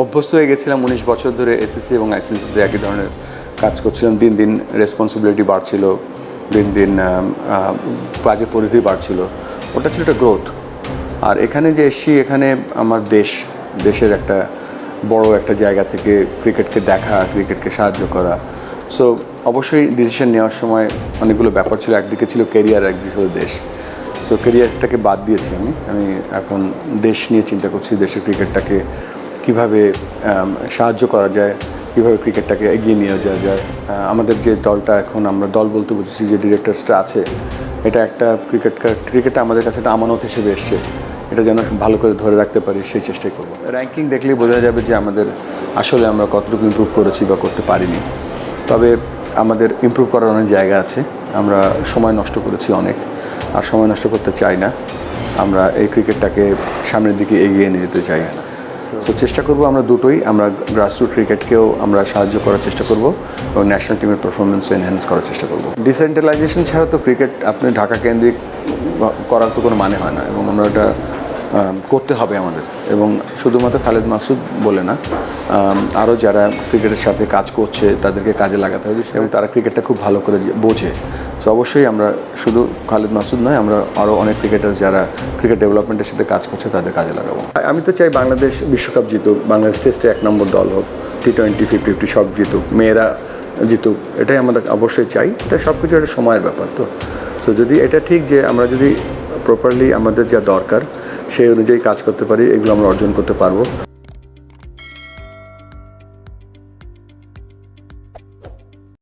অভ্যস্ত হয়ে গেছিলাম উনিশ বছর ধরে এসএসসি এবং আইসিএসসিতে একই ধরনের কাজ করছিলাম। দিন দিন রেসপন্সিবিলিটি বাড়ছিল, দিন দিন কাজের পরিধি বাড়ছিল। ওটা ছিল একটা গ্রোথ আর এখানে যে এসছি, এখানে আমার দেশ, দেশের একটা বড় একটা জায়গা থেকে ক্রিকেটকে দেখা ক্রিকেটকে সাহায্য করা। সো অবশ্যই ডিসিশন নেওয়ার সময় অনেকগুলো ব্যাপার ছিল। একদিকে ছিল কেরিয়ার একদিকে ছিল দেশ। সো কেরিয়ারটাকে বাদ দিয়েছি আমি। আমি এখন দেশ নিয়ে চিন্তা করছি, দেশের ক্রিকেটটাকে কীভাবে সাহায্য করা যায়, কীভাবে ক্রিকেটটাকে এগিয়ে নিয়ে যাওয়া যায়। আমাদের যে দলটা এখন, আমরা দল বলতে বুঝেছি যে ডিরেক্টরসটা আছে। এটা একটা ক্রিকেট ক্রিকেটটা আমাদের কাছে একটা আমানত হিসেবে এসছে। এটা যেন ভালো করে ধরে রাখতে পারি, সেই চেষ্টাই করব। র্যাঙ্কিং দেখলেই বোঝা যাবে যে আমাদের আসলে আমরা কতটুকু ইম্প্রুভ করেছি বা করতে পারিনি। তবে আমাদের ইমপ্রুভ করার অনেক জায়গা আছে। আমরা সময় নষ্ট করেছি অনেক, আর সময় নষ্ট করতে চাই না। আমরা এই ক্রিকেটটাকে সামনের দিকে এগিয়ে নিয়ে যেতে চাই। সো চেষ্টা করব আমরা দুটোই। আমরা গ্রাসরুট ক্রিকেটকেও আমরা সাহায্য করার চেষ্টা করব এবং ন্যাশনাল টিমের পারফরমেন্স এনহ্যান্স করার চেষ্টা করব। ডিসেন্ট্রালাইজেশন ছাড়া তো ক্রিকেট আপনি ঢাকা কেন্দ্রিক করার তো কোনো মানে হয় না এবং আমরা এটা করতে হবে আমাদের। এবং শুধুমাত্র খালেদ মাসুদ বলে না আরও যারা ক্রিকেটের সাথে কাজ করছে, তাদেরকে কাজে লাগাতে হবে, এবং তারা ক্রিকেটটা খুব ভালো করে বোঝে। তো অবশ্যই আমরা শুধু খালেদ মাসুদ নয়, আমরা আরও অনেক ক্রিকেটার যারা ক্রিকেট ডেভেলপমেন্টের সাথে কাজ করছে, তাদের কাজে লাগাবো। আমি তো চাই বাংলাদেশ বিশ্বকাপ জিতুক, বাংলাদেশ টেস্টে এক নম্বর দল হোক টি টোয়েন্টি ফিফটি ফিফটি সব জিতুক, মেয়েরা জিতুক, এটাই আমাদের অবশ্যই চাই। এটা সব কিছু একটা সময়ের ব্যাপার তো। তো যদি এটা ঠিক যে আমরা যদি প্রপারলি আমাদের যা দরকার সেই অনুযায়ী কাজ করতে পারি এগুলো আমরা অর্জন করতে পারব।